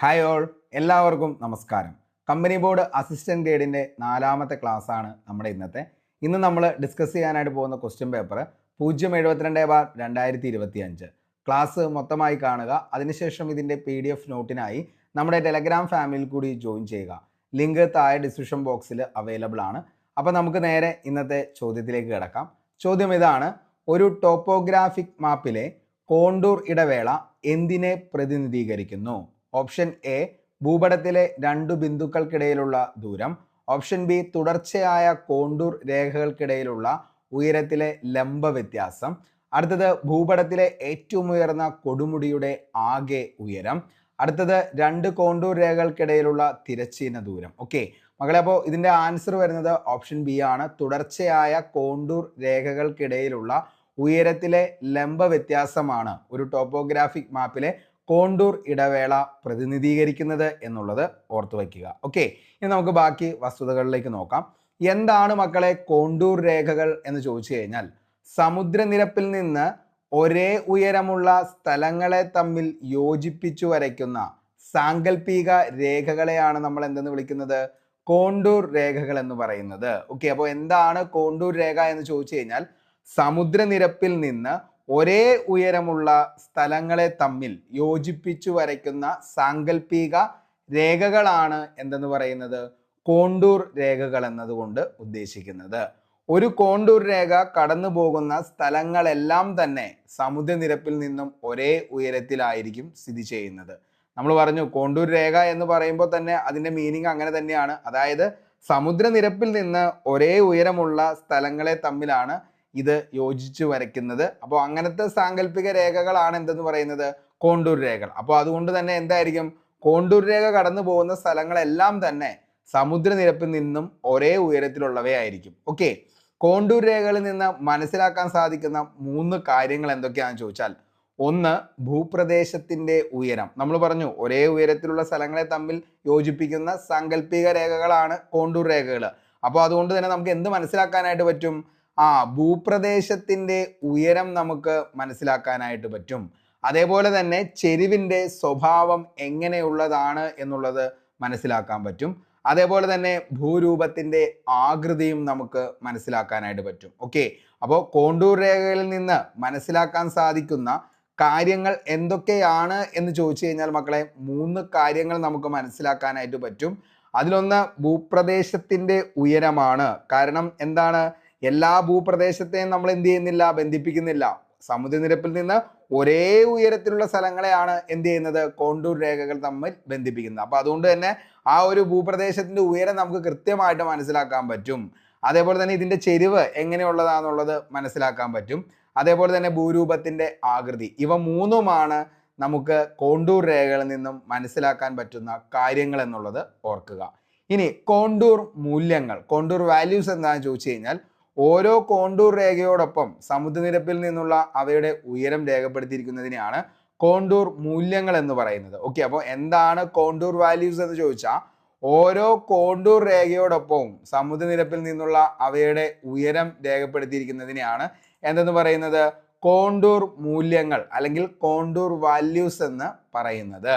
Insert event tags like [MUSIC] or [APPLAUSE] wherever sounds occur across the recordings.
Hi all എല്ലാവർക്കും നമസ്കാരം. Company board assistant ഗ്രേഡിന്റെ നാലാമത്തെ ക്ലാസ് ആണ് നമ്മുടെ ഇന്നത്തെ. ഇന്ന് നമ്മൾ ഡിസ്കസ് ചെയ്യാനായിട്ട് പോകുന്ന ക്വസ്റ്റ്യൻ പേപ്പർ പൂജ്യം എഴുപത്തിരണ്ട് ബാർ രണ്ടായിരത്തി ഇരുപത്തി അഞ്ച് ക്ലാസ് മൊത്തമായി കാണുക. അതിനുശേഷം ഇതിന്റെ പി ഡി എഫ് നോട്ടിനായി നമ്മുടെ ടെലഗ്രാം ഫാമിലിയിൽ കൂടി ജോയിൻ ചെയ്യുക. ലിങ്ക് താഴെ ഡിസ്ക്രിപ്ഷൻ ബോക്സിൽ അവൈലബിൾ ആണ്. അപ്പോൾ നമുക്ക് നേരെ ഇന്നത്തെ ചോദ്യത്തിലേക്ക് കിടക്കാം. ചോദ്യം ഇതാണ്. ഒരു ടോപ്പോഗ്രാഫിക് മാപ്പിലെ കോണ്ടൂർ ഇടവേള എന്തിനെ പ്രതിനിധീകരിക്കുന്നു? ഓപ്ഷൻ എ ഭൂപടത്തിലെ രണ്ടു ബിന്ദുക്കൾക്കിടയിലുള്ള ദൂരം. ഓപ്ഷൻ ബി തുടർച്ചയായ കോണ്ടൂർ രേഖകൾക്കിടയിലുള്ള ഉയരത്തിലെ ലംബ വ്യത്യാസം. അടുത്തത് ഭൂപടത്തിലെ ഏറ്റവും ഉയർന്ന കൊടുമുടിയുടെ ആകെ ഉയരം. അടുത്തത് രണ്ട് കോണ്ടൂർ രേഖകൾക്കിടയിലുള്ള തിരച്ചീന ദൂരം. ഓക്കെ. മകളെ അപ്പോൾ ഇതിന്റെ ആൻസർ വരുന്നത് ഓപ്ഷൻ ബി ആണ്. തുടർച്ചയായ കോണ്ടൂർ രേഖകൾക്കിടയിലുള്ള ഉയരത്തിലെ ലംബ വ്യത്യാസമാണ്. ഒരു ടോപ്പോഗ്രാഫിക് മാപ്പിലെ കോണ്ടൂർ ഇടവേള പ്രതിനിധീകരിക്കുന്നത് എന്നുള്ളത് ഓർത്തു വയ്ക്കുക. ഓക്കെ ഇനി നമുക്ക് ബാക്കി വസ്തുതകളിലേക്ക് നോക്കാം. എന്താണ് മക്കളെ കോണ്ടൂർ രേഖകൾ എന്ന് ചോദിച്ചു കഴിഞ്ഞാൽ സമുദ്രനിരപ്പിൽ നിന്ന് ഒരേ ഉയരമുള്ള സ്ഥലങ്ങളെ തമ്മിൽ യോജിപ്പിച്ചു വരയ്ക്കുന്ന സാങ്കല്പിക രേഖകളെയാണ് നമ്മൾ എന്തെന്ന് വിളിക്കുന്നത്? കോണ്ടൂർ രേഖകൾ എന്ന് പറയുന്നത്. ഓക്കെ അപ്പോൾ എന്താണ് കോണ്ടൂർ രേഖ എന്ന് ചോദിച്ചു കഴിഞ്ഞാൽ സമുദ്രനിരപ്പിൽ നിന്ന് ഒരേ ഉയരമുള്ള സ്ഥലങ്ങളെ തമ്മിൽ യോജിപ്പിച്ചു വരയ്ക്കുന്ന സാങ്കല്പിക രേഖകളാണ് എന്തെന്ന് പറയുന്നത്? കോണ്ടൂർ രേഖകൾ എന്നതുകൊണ്ട് ഉദ്ദേശിക്കുന്നത്. ഒരു കോണ്ടൂർ രേഖ കടന്നു പോകുന്ന സ്ഥലങ്ങളെല്ലാം തന്നെ സമുദ്രനിരപ്പിൽ നിന്നും ഒരേ ഉയരത്തിലായിരിക്കും സ്ഥിതി ചെയ്യുന്നത്. നമ്മൾ പറഞ്ഞു കോണ്ടൂർ രേഖ എന്ന് പറയുമ്പോൾ തന്നെ അതിന്റെ മീനിങ് അങ്ങനെ തന്നെയാണ്. അതായത് സമുദ്രനിരപ്പിൽ നിന്ന് ഒരേ ഉയരമുള്ള സ്ഥലങ്ങളെ തമ്മിലാണ് ഇത് യോജിച്ച് വരയ്ക്കുന്നത്. അപ്പോൾ അങ്ങനത്തെ സാങ്കല്പിക രേഖകളാണ് എന്തെന്ന് പറയുന്നത്? കോണ്ടൂർ രേഖകൾ. അപ്പോൾ അതുകൊണ്ട് തന്നെ എന്തായിരിക്കും? കോണ്ടൂർ രേഖ കടന്നു പോകുന്ന സ്ഥലങ്ങളെല്ലാം തന്നെ സമുദ്രനിരപ്പിൽ നിന്നും ഒരേ ഉയരത്തിലുള്ളവയായിരിക്കും. ഓക്കെ. കോണ്ടൂർ രേഖകളിൽ നിന്ന് മനസ്സിലാക്കാൻ സാധിക്കുന്ന മൂന്ന് കാര്യങ്ങൾ എന്തൊക്കെയാണെന്ന് ചോദിച്ചാൽ ഒന്ന് ഭൂപ്രദേശത്തിന്റെ ഉയരം. നമ്മൾ പറഞ്ഞു ഒരേ ഉയരത്തിലുള്ള സ്ഥലങ്ങളെ തമ്മിൽ യോജിപ്പിക്കുന്ന സാങ്കല്പിക രേഖകളാണ് കോണ്ടൂർ രേഖകൾ. അപ്പോൾ അതുകൊണ്ട് തന്നെ നമുക്ക് എന്ത് മനസ്സിലാക്കാനായിട്ട് പറ്റും? ആ ഭൂപ്രദേശത്തിന്റെ ഉയരം നമുക്ക് മനസ്സിലാക്കാനായിട്ട് പറ്റും. അതേപോലെ തന്നെ ചെരുവിന്റെ സ്വഭാവം എങ്ങനെയുള്ളതാണ് എന്നുള്ളത് മനസ്സിലാക്കാൻ പറ്റും. അതേപോലെ തന്നെ ഭൂരൂപത്തിന്റെ ആകൃതിയും നമുക്ക് മനസ്സിലാക്കാനായിട്ട് പറ്റും. ഓക്കെ. അപ്പോൾ കോണ്ടൂർ രേഖകളിൽ നിന്ന് മനസ്സിലാക്കാൻ സാധിക്കുന്ന കാര്യങ്ങൾ എന്തൊക്കെയാണ് എന്ന് ചോദിച്ചു കഴിഞ്ഞാൽ മക്കളെ മൂന്ന് കാര്യങ്ങൾ നമുക്ക് മനസ്സിലാക്കാനായിട്ട് പറ്റും. അതിലൊന്ന് ഭൂപ്രദേശത്തിന്റെ ഉയരമാണ്. കാരണം എന്താണ്? എല്ലാ ഭൂപ്രദേശത്തെയും നമ്മൾ എന്ത് ചെയ്യുന്നില്ല ബന്ധിപ്പിക്കുന്നില്ല. സമുദ്രനിരപ്പിൽ നിന്ന് ഒരേ ഉയരത്തിലുള്ള സ്ഥലങ്ങളെയാണ് എന്ത് ചെയ്യുന്നത്? കോണ്ടൂർ രേഖകൾ തമ്മിൽ ബന്ധിപ്പിക്കുന്നത്. അപ്പൊ അതുകൊണ്ട് തന്നെ ആ ഒരു ഭൂപ്രദേശത്തിന്റെ ഉയരം നമുക്ക് കൃത്യമായിട്ട് മനസ്സിലാക്കാൻ പറ്റും. അതേപോലെ തന്നെ ഇതിന്റെ ചെരിവ് എങ്ങനെയുള്ളതാണെന്നുള്ളത് മനസ്സിലാക്കാൻ പറ്റും. അതേപോലെ തന്നെ ഭൂരൂപത്തിന്റെ ആകൃതി. ഇവ മൂന്നുമാണ് നമുക്ക് കോണ്ടൂർ രേഖകളിൽ നിന്നും മനസ്സിലാക്കാൻ പറ്റുന്ന കാര്യങ്ങൾ എന്നുള്ളത് ഓർക്കുക. ഇനി കോണ്ടൂർ മൂല്യങ്ങൾ കോണ്ടൂർ വാല്യൂസ് എന്താണെന്ന് ചോദിച്ചു കഴിഞ്ഞാൽ ഓരോ കോണ്ടൂർ രേഖയോടൊപ്പം സമുദ്രനിരപ്പിൽ നിന്നുള്ള അവയുടെ ഉയരം രേഖപ്പെടുത്തിയിരിക്കുന്നതിനെയാണ് കോണ്ടൂർ മൂല്യങ്ങൾ എന്ന് പറയുന്നത്. ഓക്കെ അപ്പോൾ എന്താണ് കോണ്ടൂർ വാല്യൂസ് എന്ന് ചോദിച്ചാൽ ഓരോ കോണ്ടൂർ രേഖയോടൊപ്പവും സമുദ്രനിരപ്പിൽ നിന്നുള്ള അവയുടെ ഉയരം രേഖപ്പെടുത്തിയിരിക്കുന്നതിനെയാണ് എന്തെന്ന് പറയുന്നത്? കോണ്ടൂർ മൂല്യങ്ങൾ അല്ലെങ്കിൽ കോണ്ടൂർ വാല്യൂസ് എന്ന് പറയുന്നത്.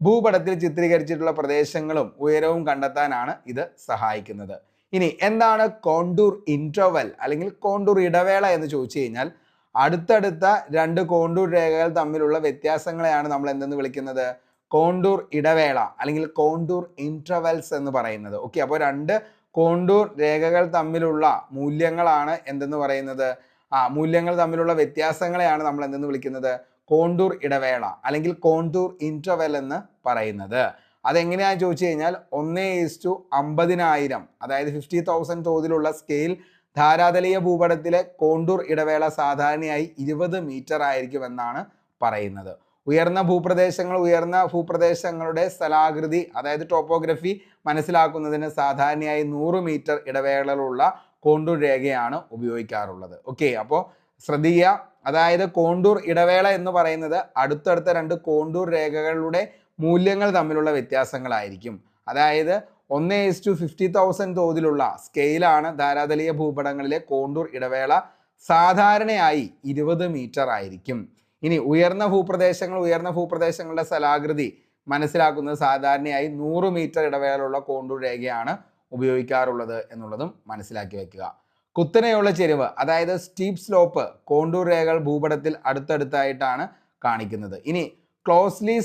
ഭൂപടത്തിൽ ചിത്രീകരിച്ചിട്ടുള്ള പ്രദേശങ്ങളും ഉയരവും കണ്ടെത്താനാണ് ഇത് സഹായിക്കുന്നത്. ഇനി എന്താണ് കോണ്ടൂർ ഇന്റർവൽ അല്ലെങ്കിൽ കോണ്ടൂർ ഇടവേള എന്ന് ചോദിച്ചു കഴിഞ്ഞാൽ അടുത്തടുത്ത രണ്ട് കോണ്ടൂർ രേഖകൾ തമ്മിലുള്ള വ്യത്യാസങ്ങളെയാണ് നമ്മൾ എന്തെന്ന് വിളിക്കുന്നത്? കോണ്ടൂർ ഇടവേള അല്ലെങ്കിൽ കോണ്ടൂർ ഇൻട്രവൽസ് എന്ന് പറയുന്നത്. ഓക്കെ അപ്പോൾ രണ്ട് കോണ്ടൂർ രേഖകൾ തമ്മിലുള്ള മൂല്യങ്ങളാണ് എന്തെന്ന് പറയുന്നത്? ആ മൂല്യങ്ങൾ തമ്മിലുള്ള വ്യത്യാസങ്ങളെയാണ് നമ്മൾ എന്തെന്ന് വിളിക്കുന്നത്? കോണ്ടൂർ ഇടവേള അല്ലെങ്കിൽ കോണ്ടൂർ ഇൻട്രവൽ എന്ന് പറയുന്നത്. അതെങ്ങനെയാണെന്ന് ചോദിച്ചു കഴിഞ്ഞാൽ ഒന്ന് ടു അമ്പതിനായിരം അതായത് ഫിഫ്റ്റി തൗസൻഡ് തോതിലുള്ള സ്കെയിൽ ധാരാതലീയ ഭൂപടത്തിലെ കോണ്ടൂർ ഇടവേള സാധാരണയായി ഇരുപത് മീറ്റർ ആയിരിക്കും എന്നാണ് പറയുന്നത്. ഉയർന്ന ഭൂപ്രദേശങ്ങൾ ഉയർന്ന ഭൂപ്രദേശങ്ങളുടെ സ്ഥലാകൃതി അതായത് ടോപ്പോഗ്രഫി മനസ്സിലാക്കുന്നതിന് സാധാരണയായി നൂറ് മീറ്റർ ഇടവേളകളുള്ള കോണ്ടൂർ രേഖയാണ് ഉപയോഗിക്കാറുള്ളത്. ഓക്കെ അപ്പോൾ ശ്രദ്ധിക്കുക. അതായത് കോണ്ടൂർ ഇടവേള എന്ന് പറയുന്നത് അടുത്തടുത്ത രണ്ട് കോണ്ടൂർ രേഖകളുടെ മൂല്യങ്ങൾ തമ്മിലുള്ള വ്യത്യാസങ്ങളായിരിക്കും. അതായത് ഒന്ന് എസ് ടു ഫിഫ്റ്റി തൗസൻഡ് തോതിലുള്ള സ്കെയിലാണ് ധാരാതലീയ ഭൂപടങ്ങളിലെ കോണ്ടൂർ ഇടവേള സാധാരണയായി ഇരുപത് മീറ്റർ ആയിരിക്കും. ഇനി ഉയർന്ന ഭൂപ്രദേശങ്ങൾ ഉയർന്ന ഭൂപ്രദേശങ്ങളുടെ സ്ഥലാകൃതി മനസ്സിലാക്കുന്നത് സാധാരണയായി നൂറ് മീറ്റർ ഇടവേളയുള്ള കോണ്ടൂർ രേഖയാണ് ഉപയോഗിക്കാറുള്ളത് എന്നുള്ളതും മനസ്സിലാക്കി വയ്ക്കുക കുത്തനെയുള്ള ചെരിവ് അതായത് സ്റ്റീപ്പ് സ്ലോപ്പ് കോണ്ടൂർ രേഖകൾ ഭൂപടത്തിൽ അടുത്തടുത്തായിട്ടാണ് കാണിക്കുന്നത്. ഇനി ക്ലോസ്ലി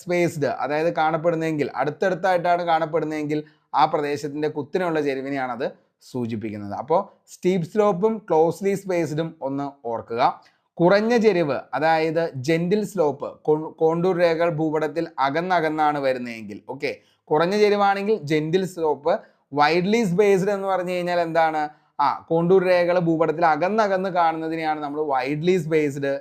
സ്പേസ്ഡ് അതായത് കാണപ്പെടുന്നതെങ്കിൽ അടുത്തടുത്തായിട്ടാണ് കാണപ്പെടുന്നതെങ്കിൽ ആ പ്രദേശത്തിന്റെ കുത്തിനുള്ള ചെരുവിനെയാണത് സൂചിപ്പിക്കുന്നത്. അപ്പോൾ സ്റ്റീപ് സ്ലോപ്പും ക്ലോസ്ലി സ്പേസ്ഡും ഒന്ന് ഓർക്കുക. കുറഞ്ഞ ചെരിവ് അതായത് ജെന്റിൽ സ്ലോപ്പ് കോണ്ടൂർ രേഖകൾ ഭൂപടത്തിൽ അകന്നകന്നാണ് വരുന്നതെങ്കിൽ ഓക്കെ കുറഞ്ഞ ചെരിവാണെങ്കിൽ ജെന്റിൽ സ്ലോപ്പ് വൈഡ്ലി സ്പേസ്ഡ് എന്ന് പറഞ്ഞു കഴിഞ്ഞാൽ എന്താണ്? ആ കോണ്ടൂർ രേഖകൾ ഭൂപടത്തിൽ അകന്നകന്ന് കാണുന്നതിനെയാണ് നമ്മൾ വൈഡ്ലി സ്പേസ്ഡ്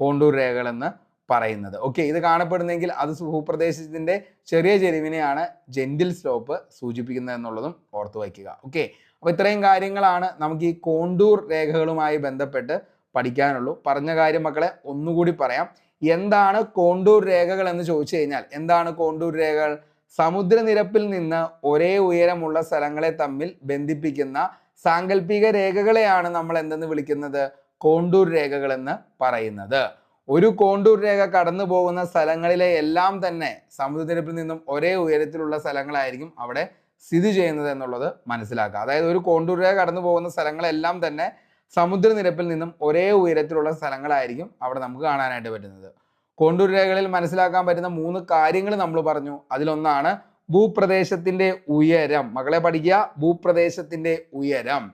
കോണ്ടൂർ രേഖകൾ എന്ന് പറയുന്നത്. ഓക്കെ ഇത് കാണപ്പെടുന്നെങ്കിൽ അത് ഭൂപ്രദേശത്തിന്റെ ചെറിയ ചെരിവിനെയാണ് ജെന്റിൽ സ്ലോപ്പ് സൂചിപ്പിക്കുന്നത് എന്നുള്ളതും ഓർത്തു വയ്ക്കുക. ഓക്കെ അപ്പോൾ ഇത്രയും കാര്യങ്ങളാണ് നമുക്ക് ഈ കോണ്ടൂർ രേഖകളുമായി ബന്ധപ്പെട്ട് പഠിക്കാനുള്ളൂ. പറഞ്ഞ കാര്യം മക്കളെ ഒന്നുകൂടി പറയാം. എന്താണ് കോണ്ടൂർ രേഖകൾ എന്ന് ചോദിച്ചു കഴിഞ്ഞാൽ എന്താണ് കോണ്ടൂർ രേഖകൾ? സമുദ്രനിരപ്പിൽ നിന്ന് ഒരേ ഉയരമുള്ള സ്ഥലങ്ങളെ തമ്മിൽ ബന്ധിപ്പിക്കുന്ന സാങ്കല്പിക രേഖകളെയാണ് നമ്മൾ എന്തെന്ന് വിളിക്കുന്നത്? കോണ്ടൂർ രേഖകൾ എന്ന് പറയുന്നത്. ഒരു കോണ്ടൂർ രേഖ കടന്നു പോകുന്ന സ്ഥലങ്ങളിലെ എല്ലാം തന്നെ സമുദ്രനിരപ്പിൽ നിന്നും ഒരേ ഉയരത്തിലുള്ള സ്ഥലങ്ങളായിരിക്കും അവിടെ സ്ഥിതി ചെയ്യുന്നത് എന്നുള്ളത് മനസ്സിലാക്കുക. അതായത് ഒരു കോണ്ടൂർ രേഖ കടന്നു പോകുന്ന സ്ഥലങ്ങളെല്ലാം തന്നെ സമുദ്രനിരപ്പിൽ നിന്നും ഒരേ ഉയരത്തിലുള്ള സ്ഥലങ്ങളായിരിക്കും അവിടെ നമുക്ക് കാണാനായിട്ട് പറ്റുന്നത്. കോണ്ടൂർ രേഖകളിൽ മനസ്സിലാക്കാൻ പറ്റുന്ന മൂന്ന് കാര്യങ്ങൾ നമ്മൾ പറഞ്ഞു. അതിലൊന്നാണ് ഭൂപ്രദേശത്തിന്റെ ഉയരം. മകളെ പഠിക്കുക. ഭൂപ്രദേശത്തിന്റെ ഉയരം.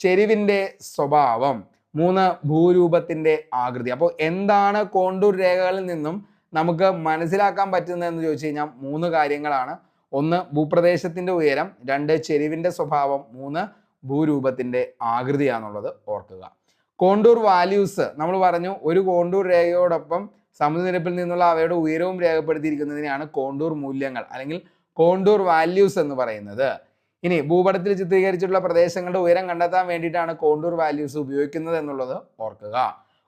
ചെരിവിന്റെ സ്വഭാവം. മൂന്ന് ഭൂരൂപത്തിന്റെ ആകൃതി. അപ്പോൾ എന്താണ് കോണ്ടൂർ രേഖകളിൽ നിന്നും നമുക്ക് മനസ്സിലാക്കാൻ പറ്റുന്നത് എന്ന് ചോദിച്ചു കഴിഞ്ഞാൽ മൂന്ന് കാര്യങ്ങളാണ്. ഒന്ന് ഭൂപ്രദേശത്തിന്റെ ഉയരം. രണ്ട് ചെരിവിന്റെ സ്വഭാവം. മൂന്ന് ഭൂരൂപത്തിന്റെ ആകൃതിയാണെന്നുള്ളത് ഓർക്കുക. കോണ്ടൂർ വാല്യൂസ് നമ്മൾ പറഞ്ഞു ഒരു കോണ്ടൂർ രേഖയോടൊപ്പം സമുദ്രനിരപ്പിൽ നിന്നുള്ള അവയുടെ ഉയരവും രേഖപ്പെടുത്തിയിരിക്കുന്നതിനെയാണ് കോണ്ടൂർ മൂല്യങ്ങൾ അല്ലെങ്കിൽ കോണ്ടൂർ വാല്യൂസ് എന്ന് പറയുന്നത്. ഇനി ഭൂപടത്തിൽ ചിത്രീകരിച്ചിട്ടുള്ള പ്രദേശങ്ങളുടെ ഉയരം കണ്ടെത്താൻ വേണ്ടിയിട്ടാണ് കോണ്ടൂർ വാല്യൂസ് ഉപയോഗിക്കുന്നത് എന്നുള്ളത് ഓർക്കുക.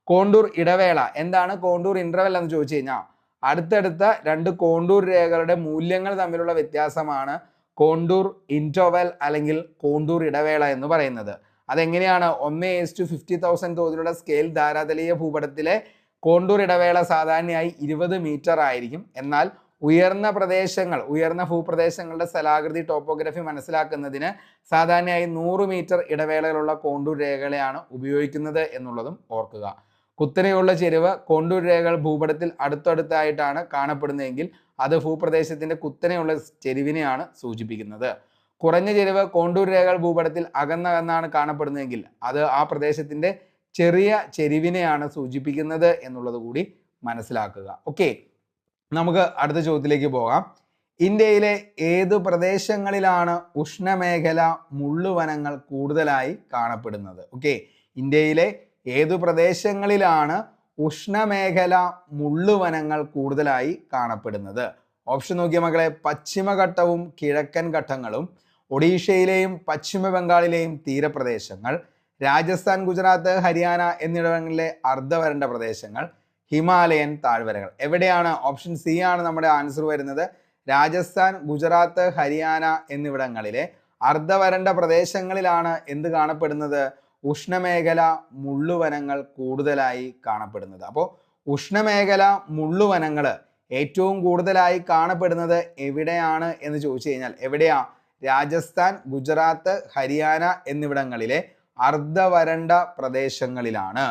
കോണ്ടൂർ ഇടവേള എന്താണ് കോണ്ടൂർ ഇന്റർവെൽ എന്ന് ചോദിച്ചു കഴിഞ്ഞാൽ അടുത്തടുത്ത രണ്ട് കോണ്ടൂർ രേഖകളുടെ മൂല്യങ്ങൾ തമ്മിലുള്ള വ്യത്യാസമാണ് കോണ്ടൂർ ഇന്റർവെൽ അല്ലെങ്കിൽ കോണ്ടൂർ ഇടവേള എന്ന് പറയുന്നത്. അതെങ്ങനെയാണ്? ഒന്ന് ഏസ് ടു ഫിഫ്റ്റി തൗസൻഡ് തോതിലുള്ള സ്കെയിൽ ധാരാതലീയ ഭൂപടത്തിലെ കോണ്ടൂർ ഇടവേള സാധാരണയായി ഇരുപത് മീറ്റർ ആയിരിക്കും. എന്നാൽ ഉയർന്ന പ്രദേശങ്ങൾ ഉയർന്ന ഭൂപ്രദേശങ്ങളുടെ സ്ഥലാകൃതി ടോപ്പോഗ്രഫി മനസ്സിലാക്കുന്നതിന് സാധാരണയായി നൂറ് മീറ്റർ ഇടവേളകളുള്ള കോണ്ടൂർ രേഖകളെയാണ് ഉപയോഗിക്കുന്നത് എന്നുള്ളതും ഓർക്കുക. കുത്തനെയുള്ള ചെരുവ് കോണ്ടൂർ രേഖകൾ ഭൂപടത്തിൽ അടുത്തടുത്തായിട്ടാണ് കാണപ്പെടുന്നതെങ്കിൽ അത് ഭൂപ്രദേശത്തിന്റെ കുത്തനെയുള്ള ചെരുവിനെയാണ് സൂചിപ്പിക്കുന്നത്. കുറഞ്ഞ ചെരുവ് കോണ്ടൂർ രേഖകൾ ഭൂപടത്തിൽ അകന്നകന്നാണ് കാണപ്പെടുന്നതെങ്കിൽ അത് ആ പ്രദേശത്തിന്റെ ചെറിയ ചെരിവിനെയാണ് സൂചിപ്പിക്കുന്നത് എന്നുള്ളത് കൂടി മനസ്സിലാക്കുക. ഓക്കെ നമുക്ക് അടുത്ത ചോദ്യത്തിലേക്ക് പോകാം. ഇന്ത്യയിലെ ഏത് പ്രദേശങ്ങളിലാണ് ഉഷ്ണമേഖല മുള്ളുവനങ്ങൾ കൂടുതലായി കാണപ്പെടുന്നത്? ഓക്കെ. ഇന്ത്യയിലെ ഏതു പ്രദേശങ്ങളിലാണ് ഉഷ്ണമേഖല മുള്ളുവനങ്ങൾ കൂടുതലായി കാണപ്പെടുന്നത്? ഓപ്ഷൻ നോക്കിയ മക്കളെ. പശ്ചിമഘട്ടവും കിഴക്കൻ ഘട്ടങ്ങളും ഒഡീഷയിലെയും പശ്ചിമ ബംഗാളിലെയും തീരപ്രദേശങ്ങൾ രാജസ്ഥാൻ ഗുജറാത്ത് ഹരിയാന എന്നിവിടങ്ങളിലെ അർദ്ധവരണ്ട പ്രദേശങ്ങൾ ഹിമാലയൻ താഴ്വരകൾ. എവിടെയാണ് ഓപ്ഷൻ സി ആണ് നമ്മുടെ ആൻസർ വരുന്നത്? രാജസ്ഥാൻ ഗുജറാത്ത് ഹരിയാന എന്നിവിടങ്ങളിലെ അർദ്ധവരണ്ട പ്രദേശങ്ങളിലാണ് എന്ത് കാണപ്പെടുന്നത്? ഉഷ്ണമേഖല മുള്ളുവനങ്ങൾ കൂടുതലായി കാണപ്പെടുന്നത്. അപ്പോൾ ഉഷ്ണമേഖല മുള്ളുവനങ്ങൾ ഏറ്റവും കൂടുതലായി കാണപ്പെടുന്നത് എവിടെയാണ് എന്ന് ചോദിച്ചു കഴിഞ്ഞാൽ എവിടെയാ? രാജസ്ഥാൻ ഗുജറാത്ത് ഹരിയാന എന്നിവിടങ്ങളിലെ അർദ്ധവരണ്ട പ്രദേശങ്ങളിലാണ്.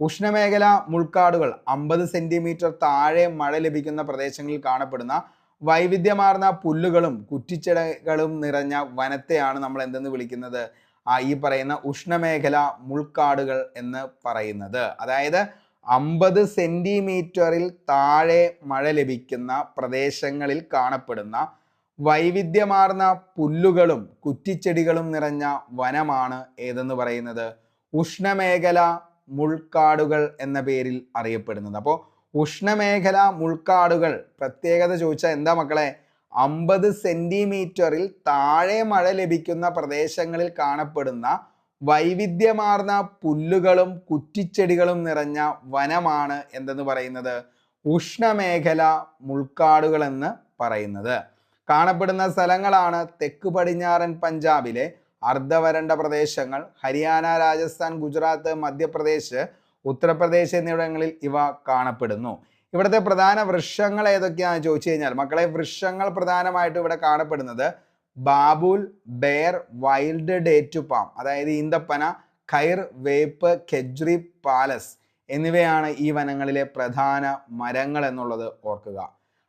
ഉഷ്ണമേഖല മുൾക്കാടുകൾ അമ്പത് സെന്റിമീറ്റർ താഴെ മഴ ലഭിക്കുന്ന പ്രദേശങ്ങളിൽ കാണപ്പെടുന്ന വൈവിധ്യമാർന്ന പുല്ലുകളും കുറ്റിച്ചെടകളും നിറഞ്ഞ വനത്തെയാണ് നമ്മൾ എന്തെന്ന് വിളിക്കുന്നത്? ആ ഈ പറയുന്ന ഉഷ്ണമേഖല മുൾക്കാടുകൾ എന്ന് പറയുന്നത്. അതായത് അമ്പത് സെന്റിമീറ്ററിൽ താഴെ മഴ ലഭിക്കുന്ന പ്രദേശങ്ങളിൽ കാണപ്പെടുന്ന വൈവിധ്യമാർന്ന പുല്ലുകളും കുറ്റിച്ചെടികളും നിറഞ്ഞ വനമാണ് ഏതെന്ന് പറയുന്നത്? ഉഷ്ണമേഖല മുൾക്കാടുകൾ എന്ന പേരിൽ അറിയപ്പെടുന്നത്. അപ്പോൾ ഉഷ്ണമേഖല മുൾക്കാടുകൾ പ്രത്യേകത ചോദിച്ചാൽ എന്താ മക്കളെ? അമ്പത് സെന്റിമീറ്ററിൽ താഴെ മഴ ലഭിക്കുന്ന പ്രദേശങ്ങളിൽ കാണപ്പെടുന്ന വൈവിധ്യമാർന്ന പുല്ലുകളും കുറ്റിച്ചെടികളും നിറഞ്ഞ വനമാണ് എന്തെന്ന് പറയുന്നത്? ഉഷ്ണമേഖല മുൾക്കാടുകൾ എന്ന് പറയുന്നത്. കാണപ്പെടുന്ന സ്ഥലങ്ങളാണ് തെക്ക് പടിഞ്ഞാറൻ പഞ്ചാബിലെ അർദ്ധവരണ്ട പ്രദേശങ്ങൾ ഹരിയാന രാജസ്ഥാൻ ഗുജറാത്ത് മധ്യപ്രദേശ് ഉത്തർപ്രദേശ് എന്നിവിടങ്ങളിൽ ഇവ കാണപ്പെടുന്നു. ഇവിടുത്തെ പ്രധാന വൃക്ഷങ്ങൾ ഏതൊക്കെയാണെന്ന് ചോദിച്ചു കഴിഞ്ഞാൽ മക്കളെ വൃക്ഷങ്ങൾ പ്രധാനമായിട്ട് ഇവിടെ കാണപ്പെടുന്നത് babul ber wild date palm അതായത് ഈന്തപ്പന ഖൈർ വേപ്പ് കെജ്രി പാലസ് എന്നിവയാണ് ഈ വനങ്ങളിലെ പ്രധാന മരങ്ങൾ എന്നുള്ളത് ഓർക്കുക.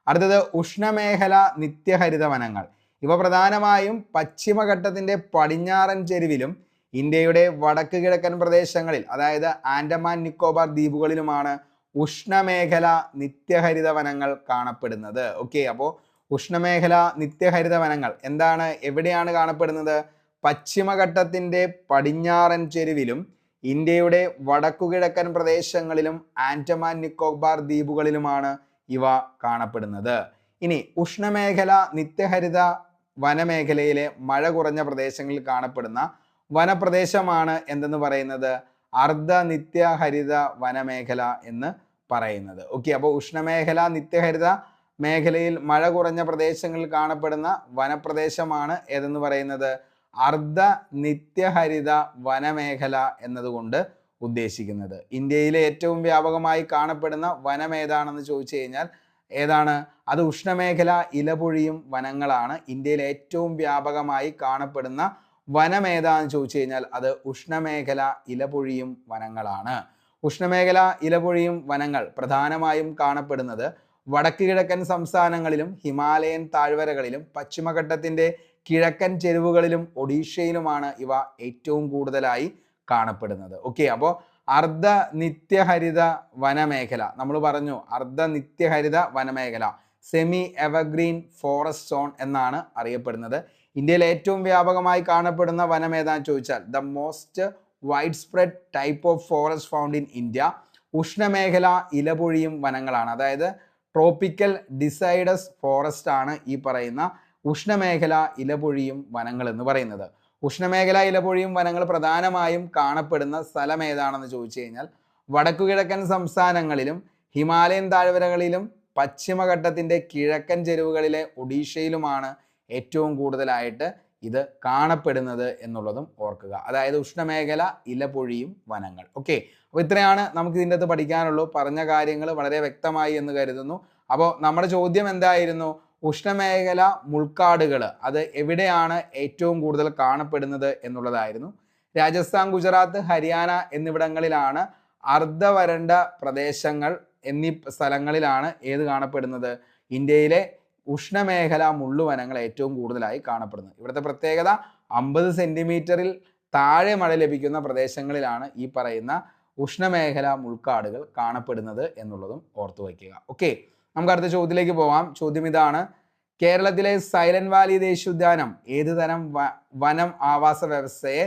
അടുത്തത് ഉഷ്ണമേഖല നിത്യഹരിത വനങ്ങൾ ഇവ പ്രധാനമായും പശ്ചിമഘട്ടത്തിന്റെ പടിഞ്ഞാറൻ ചെരുവിലും ഇന്ത്യയുടെ വടക്ക് കിഴക്കൻ പ്രദേശങ്ങളിൽ അതായത് ആൻഡമാൻ നിക്കോബാർ ദ്വീപുകളിലുമാണ് ഉഷ്ണമേഖല നിത്യഹരിത വനങ്ങൾ കാണപ്പെടുന്നത്. ഓക്കെ അപ്പോൾ ഉഷ്ണമേഖല നിത്യഹരിത വനങ്ങൾ എന്താണ്? എവിടെയാണ് കാണപ്പെടുന്നത്? പശ്ചിമഘട്ടത്തിന്റെ പടിഞ്ഞാറൻ ചെരുവിലും ഇന്ത്യയുടെ വടക്കുകിഴക്കൻ പ്രദേശങ്ങളിലും ആൻഡമാൻ നിക്കോബാർ ദ്വീപുകളിലുമാണ് ഇവ കാണപ്പെടുന്നത്. ഇനി ഉഷ്ണമേഖല നിത്യഹരിത വനമേഖലയിലെ മഴ കുറഞ്ഞ പ്രദേശങ്ങളിൽ കാണപ്പെടുന്ന വനപ്രദേശമാണ് എന്തെന്ന് പറയുന്നത്? അർദ്ധ നിത്യഹരിത വനമേഖല എന്ന് പറയുന്നത്. ഓക്കെ അപ്പോൾ ഉഷ്ണമേഖല നിത്യഹരിത മേഖലയിൽ മഴ കുറഞ്ഞ പ്രദേശങ്ങളിൽ കാണപ്പെടുന്ന വനപ്രദേശമാണ് ഏതെന്ന് പറയുന്നത്? അർദ്ധ നിത്യഹരിത വനമേഖല എന്നതുകൊണ്ട് ഉദ്ദേശിക്കുന്നത്. ഇന്ത്യയിലെ ഏറ്റവും വ്യാപകമായി കാണപ്പെടുന്ന വനം ഏതാണെന്ന് ചോദിച്ചു കഴിഞ്ഞാൽ ഏതാണ്? അത് ഉഷ്ണമേഖല ഇലപൊഴിയും വനങ്ങളാണ്. ഇന്ത്യയിൽ ഏറ്റവും വ്യാപകമായി കാണപ്പെടുന്ന വനം ഏതാന്ന് ചോദിച്ചു കഴിഞ്ഞാൽ അത് ഉഷ്ണമേഖല ഇലപൊഴിയും വനങ്ങളാണ്. ഉഷ്ണമേഖല ഇലപൊഴിയും വനങ്ങൾ പ്രധാനമായും കാണപ്പെടുന്നത് വടക്ക് കിഴക്കൻ സംസ്ഥാനങ്ങളിലും ഹിമാലയൻ താഴ്വരകളിലും പശ്ചിമഘട്ടത്തിന്റെ കിഴക്കൻ ചെരുവുകളിലും ഒഡീഷയിലുമാണ് ഇവ ഏറ്റവും കൂടുതലായി കാണപ്പെടുന്നത്. ഓക്കെ അപ്പോൾ അർദ്ധ നിത്യഹരിത വനമേഖല. നമ്മൾ പറഞ്ഞു അർദ്ധ നിത്യഹരിത വനമേഖല. സെമി എവർഗ്രീൻ ഫോറസ്റ്റ് സോൺ എന്നാണ് അറിയപ്പെടുന്നത്. ഇന്ത്യയിൽ ഏറ്റവും വ്യാപകമായി കാണപ്പെടുന്ന വനം ഏതാന്ന് ചോദിച്ചാൽ the most widespread type of forest found in India ഉഷ്ണമേഖല ഇലപൊഴിയും വനങ്ങളാണ്. അതായത് ട്രോപ്പിക്കൽ ഡിസൈഡസ് ഫോറസ്റ്റ് ആണ് ഈ പറയുന്ന ഉഷ്ണമേഖല ഇലപൊഴിയും വനങ്ങൾ എന്ന് പറയുന്നത്. ഉഷ്ണമേഖല ഇലപൊഴിയും വനങ്ങൾ പ്രധാനമായും കാണപ്പെടുന്ന സ്ഥലം ഏതാണെന്ന് ചോദിച്ചു കഴിഞ്ഞാൽ വടക്കുകിഴക്കൻ സംസ്ഥാനങ്ങളിലും ഹിമാലയൻ താഴ്വരകളിലും പശ്ചിമഘട്ടത്തിന്റെ കിഴക്കൻ ചെരുവുകളിലെ ഒഡീഷയിലുമാണ് ഏറ്റവും കൂടുതലായിട്ട് ഇത് കാണപ്പെടുന്നത് എന്നുള്ളതും ഓർക്കുക. അതായത് ഉഷ്ണമേഖല ഇലപൊഴിയും വനങ്ങൾ. ഓക്കെ. അപ്പോൾ ഇത്രയാണ് നമുക്ക് ഇതിന്റെ അകത്ത് പഠിക്കാനുള്ളൂ. പറഞ്ഞ കാര്യങ്ങൾ വളരെ വ്യക്തമായി എന്ന് കരുതുന്നു. അപ്പോൾ നമ്മുടെ ചോദ്യം എന്തായിരുന്നു? ഉഷ്ണമേഖല മുൾക്കാടുകൾ അത് എവിടെയാണ് ഏറ്റവും കൂടുതൽ കാണപ്പെടുന്നത് എന്നുള്ളതായിരുന്നു. രാജസ്ഥാൻ ഗുജറാത്ത് ഹരിയാന എന്നിവിടങ്ങളിലാണ് അർദ്ധവരണ്ട പ്രദേശങ്ങൾ എന്നീ സ്ഥലങ്ങളിലാണ് ഏത് കാണപ്പെടുന്നത്. ഇന്ത്യയിലെ ഉഷ്ണമേഖല മുള്ളുവനങ്ങൾ ഏറ്റവും കൂടുതലായി കാണപ്പെടുന്നത്. ഇവിടുത്തെ പ്രത്യേകത അമ്പത് സെന്റിമീറ്ററിൽ താഴെ മഴ ലഭിക്കുന്ന പ്രദേശങ്ങളിലാണ് ഈ പറയുന്ന ഉഷ്ണമേഖല മുൾക്കാടുകൾ കാണപ്പെടുന്നത് എന്നുള്ളതും ഓർത്തു വയ്ക്കുക ഓക്കെ നമുക്ക് അടുത്ത ചോദ്യത്തിലേക്ക് പോവാം. ചോദ്യം ഇതാണ്. കേരളത്തിലെ സൈലന്റ് വാലി ദേശീയോദ്യാനം ഏത് തരം വനം ആവാസ വ്യവസ്ഥയെ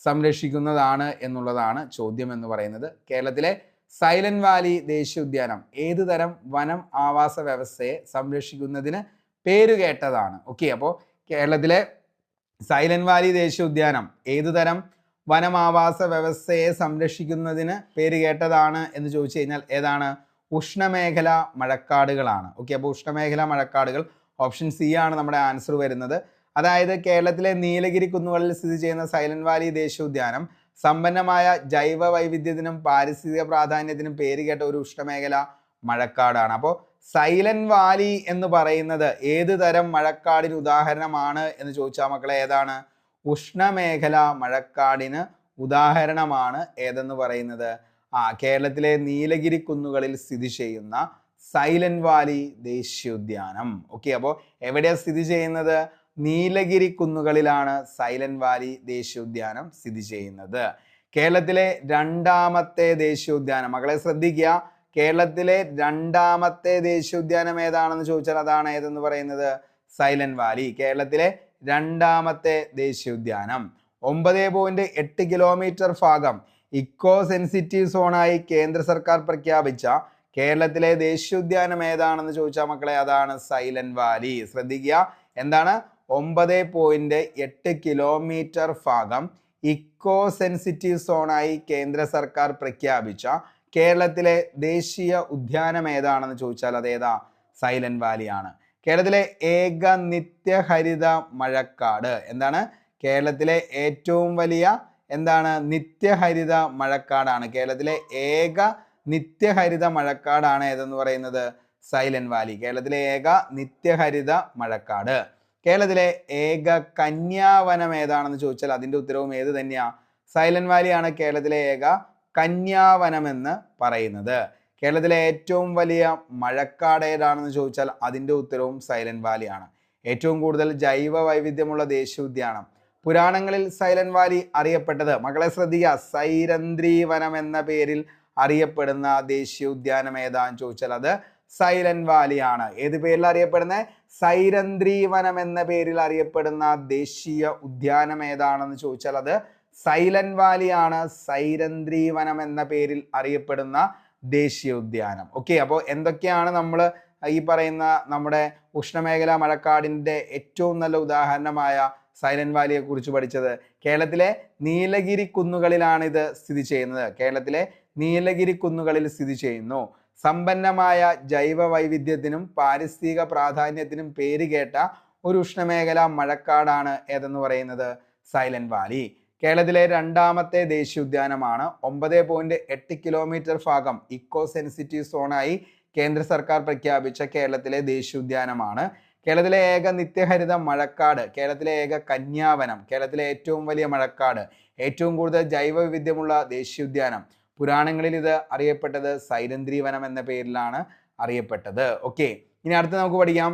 സംരക്ഷിക്കുന്നതാണ് എന്നുള്ളതാണ് ചോദ്യം എന്ന് പറയുന്നത്. കേരളത്തിലെ സൈലന്റ് വാലി ദേശീയോദ്യാനം ഏത് തരം വനം ആവാസ വ്യവസ്ഥയെ സംരക്ഷിക്കുന്നതിന് പേരുകേട്ടതാണ് ഓക്കെ അപ്പോൾ കേരളത്തിലെ സൈലന്റ് വാലി ദേശീയോദ്യാനം ഏത് തരം ആവാസ വ്യവസ്ഥയെ സംരക്ഷിക്കുന്നതിന് പേരുകേട്ടതാണ് എന്ന് ചോദിച്ചു കഴിഞ്ഞാൽ ഏതാണ്? ഉഷ്ണമേഖല മഴക്കാടുകളാണ്. ഓക്കെ അപ്പോൾ ഉഷ്ണമേഖല മഴക്കാടുകൾ ഓപ്ഷൻ സി ആണ് നമ്മുടെ ആൻസർ വരുന്നത്. അതായത് കേരളത്തിലെ നീലഗിരി കുന്നുകളിൽ സ്ഥിതി ചെയ്യുന്ന സൈലന്റ് വാലി ദേശീയോദ്യാനം സമ്പന്നമായ ജൈവ വൈവിധ്യത്തിനും പാരിസ്ഥിതിക പ്രാധാന്യത്തിനും പേരുകേട്ട ഒരു ഉഷ്ണമേഖല മഴക്കാടാണ്. അപ്പോൾ സൈലന്റ് വാലി എന്ന് പറയുന്നത് ഏത് തരം മഴക്കാടിന് ഉദാഹരണമാണ് എന്ന് ചോദിച്ചാൽ മക്കളെ ഏതാണ്? ഉഷ്ണമേഖല മഴക്കാടിന് ഉദാഹരണമാണ് ഏതെന്ന് പറയുന്നത്? ആ കേരളത്തിലെ നീലഗിരി കുന്നുകളിൽ സ്ഥിതി ചെയ്യുന്ന സൈലന്റ് വാലി ദേശീയോദ്യാനം. ഓക്കെ അപ്പോൾ എവിടെയാണ് സ്ഥിതി ചെയ്യുന്നത്? നീലഗിരി കുന്നുകളിലാണ് സൈലന്റ് വാലി ദേശീയോദ്യാനം സ്ഥിതി ചെയ്യുന്നത്. കേരളത്തിലെ രണ്ടാമത്തെ ദേശീയോദ്യാനം. മകളെ ശ്രദ്ധിക്കുക. കേരളത്തിലെ രണ്ടാമത്തെ ദേശീയോദ്യാനം ഏതാണെന്ന് ചോദിച്ചാൽ അതാണ് ഏതെന്ന് പറയുന്നത്? Silent Valley. കേരളത്തിലെ രണ്ടാമത്തെ ദേശീയോദ്യാനം. ഒമ്പത് പോയിന്റ് എട്ട് കിലോമീറ്റർ ഭാഗം ഇക്കോ സെൻസിറ്റീവ് സോണായി കേന്ദ്ര സർക്കാർ പ്രഖ്യാപിച്ച കേരളത്തിലെ ദേശീയോദ്യാനം ഏതാണെന്ന് ചോദിച്ചാൽ മക്കളെ? അതാണ് സൈലന്റ് വാലി. ശ്രദ്ധിക്കുക. എന്താണ്? ഒമ്പത് പോയിന്റ് എട്ട് കിലോമീറ്റർ ഭാഗം ഇക്കോ സെൻസിറ്റീവ് സോണായി കേന്ദ്ര സർക്കാർ പ്രഖ്യാപിച്ച കേരളത്തിലെ ദേശീയ ഉദ്യാനം ഏതാണെന്ന് ചോദിച്ചാൽ അത് ഏതാ സൈലന്റ് വാലിയാണ്. കേരളത്തിലെ ഏക നിത്യഹരിത മഴക്കാട്. എന്താണ്? കേരളത്തിലെ ഏറ്റവും വലിയ എന്താണ്? നിത്യഹരിത മഴക്കാടാണ്. കേരളത്തിലെ ഏക നിത്യഹരിത മഴക്കാടാണ് ഏതെന്ന് പറയുന്നത്? Silent Valley. കേരളത്തിലെ ഏക നിത്യഹരിത മഴക്കാട്. കേരളത്തിലെ ഏക കന്യാവനം ഏതാണെന്ന് ചോദിച്ചാൽ അതിന്റെ ഉത്തരവും ഏത് തന്നെയാ? സൈലന്റ് വാലിയാണ് കേരളത്തിലെ ഏക കന്യാവനം എന്ന് പറയുന്നത്. കേരളത്തിലെ ഏറ്റവും വലിയ മഴക്കാട് ഏതാണെന്ന് ചോദിച്ചാൽ അതിന്റെ ഉത്തരവും സൈലന്റ് വാലിയാണ്. ഏറ്റവും കൂടുതൽ ജൈവ വൈവിധ്യമുള്ള ദേശീയോദ്യാനം പുരാണങ്ങളിൽ സൈലന്റ് വാലി അറിയപ്പെട്ടത്. മകളെ ശ്രദ്ധിക്കുക സൈരന്ത്രി വനം എന്ന പേരിൽ അറിയപ്പെടുന്ന ദേശീയ ഉദ്യാനം ഏതാന്ന് ചോദിച്ചാൽ അത് സൈലന്റ് വാലിയാണ്. ഏത് പേരിൽ അറിയപ്പെടുന്നത് സൈരന്ദ്രീവനം എന്ന പേരിൽ അറിയപ്പെടുന്ന ദേശീയ ഉദ്യാനം ഏതാണെന്ന് ചോദിച്ചാൽ അത് സൈലന്റ് വാലിയാണ്. സൈരന്ദ്രീവനം എന്ന പേരിൽ അറിയപ്പെടുന്ന ദേശീയ ഉദ്യാനം. ഓക്കെ അപ്പോൾ എന്തൊക്കെയാണ് നമ്മൾ ഈ പറയുന്ന നമ്മുടെ ഉഷ്ണമേഖല മഴക്കാടിന്റെ ഏറ്റവും നല്ല ഉദാഹരണമായ സൈലന്റ് വാലിയെ കുറിച്ച് പഠിച്ചത്. കേരളത്തിലെ നീലഗിരി കുന്നുകളിലാണ് ഇത് സ്ഥിതി ചെയ്യുന്നത്. കേരളത്തിലെ നീലഗിരി കുന്നുകളിൽ സ്ഥിതി ചെയ്യുന്നു. സമ്പന്നമായ ജൈവ വൈവിധ്യത്തിനും പാരിസ്ഥിതിക പ്രാധാന്യത്തിനും പേരുകേട്ട ഒരു ഉഷ്ണമേഖല മഴക്കാടാണ് ഏതെന്ന് പറയുന്നത്? Silent Valley. കേരളത്തിലെ രണ്ടാമത്തെ ദേശീയോദ്യാനമാണ് ഒമ്പത് പോയിന്റ് എട്ട് കിലോമീറ്റർ ഭാഗം ഇക്കോ സെൻസിറ്റീവ് സോണായി കേന്ദ്ര സർക്കാർ പ്രഖ്യാപിച്ച കേരളത്തിലെ ദേശീയോദ്യാനമാണ് കേരളത്തിലെ ഏക നിത്യഹരിത മഴക്കാട് കേരളത്തിലെ ഏക കന്യാവനം കേരളത്തിലെ ഏറ്റവും വലിയ മഴക്കാട് ഏറ്റവും കൂടുതൽ ജൈവവൈവിധ്യമുള്ള ദേശീയോദ്യാനം. പുരാണങ്ങളിൽ ഇത് അറിയപ്പെട്ടത് സൈരന്ത്രി വനം എന്ന പേരിലാണ് അറിയപ്പെട്ടത്. ഓക്കെ ഇനി അടുത്ത് നമുക്ക് പഠിക്കാം.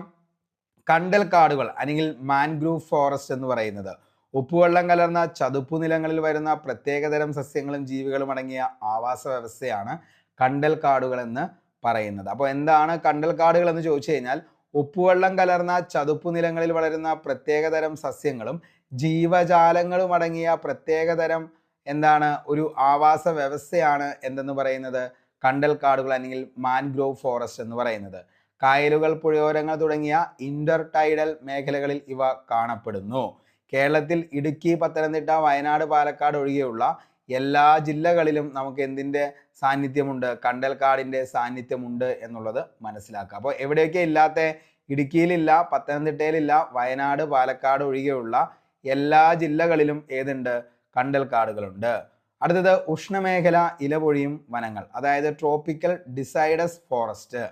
കണ്ടൽ കാടുകൾ അല്ലെങ്കിൽ മാൻഗ്രൂവ് ഫോറസ്റ്റ് എന്ന് പറയുന്നത്. ഉപ്പുവെള്ളം കലർന്ന ചതുപ്പു നിലങ്ങളിൽ വരുന്ന പ്രത്യേകതരം സസ്യങ്ങളും ജീവികളും അടങ്ങിയ ആവാസ വ്യവസ്ഥയാണ് കണ്ടൽ കാടുകൾ എന്ന് പറയുന്നത്. അപ്പോൾ എന്താണ് കണ്ടൽ കാടുകൾ എന്ന് ചോദിച്ചു കഴിഞ്ഞാൽ ഉപ്പുവെള്ളം കലർന്ന ചതുപ്പ് നിലങ്ങളിൽ വളരുന്ന പ്രത്യേകതരം സസ്യങ്ങളും ജീവജാലങ്ങളും അടങ്ങിയ പ്രത്യേകതരം എന്താണ് ഒരു ആവാസ വ്യവസ്ഥയാണ് എന്തെന്ന് പറയുന്നത്? കണ്ടൽ കാടുകൾ അല്ലെങ്കിൽ മാൻഗ്രോവ് ഫോറസ്റ്റ് എന്ന് പറയുന്നത്. കായലുകൾ പുഴയോരങ്ങൾ തുടങ്ങിയ ഇന്റർ ടൈഡൽ മേഖലകളിൽ ഇവ കാണപ്പെടുന്നു. കേരളത്തിൽ ഇടുക്കി പത്തനംതിട്ട വയനാട് പാലക്കാട് ഒഴികെയുള്ള എല്ലാ ജില്ലകളിലും നമുക്ക് എന്തിന്റെ സാന്നിധ്യമുണ്ട്? കണ്ടൽക്കാടിന്റെ സാന്നിധ്യമുണ്ട് എന്നുള്ളത് മനസ്സിലാക്കുക. അപ്പോൾ എവിടെയൊക്കെ ഇല്ലാത്ത ഇടുക്കിയിലില്ല പത്തനംതിട്ടയിലില്ല വയനാട് പാലക്കാട് ഒഴികെയുള്ള എല്ലാ ജില്ലകളിലും ഏതുണ്ട്? കണ്ടൽക്കാടുകളുണ്ട്. അടുത്തത് ഉഷ്ണമേഖല ഇലപൊഴിയും വനങ്ങൾ അതായത് ട്രോപ്പിക്കൽ ഡിസൈഡസ് ഫോറസ്റ്റ്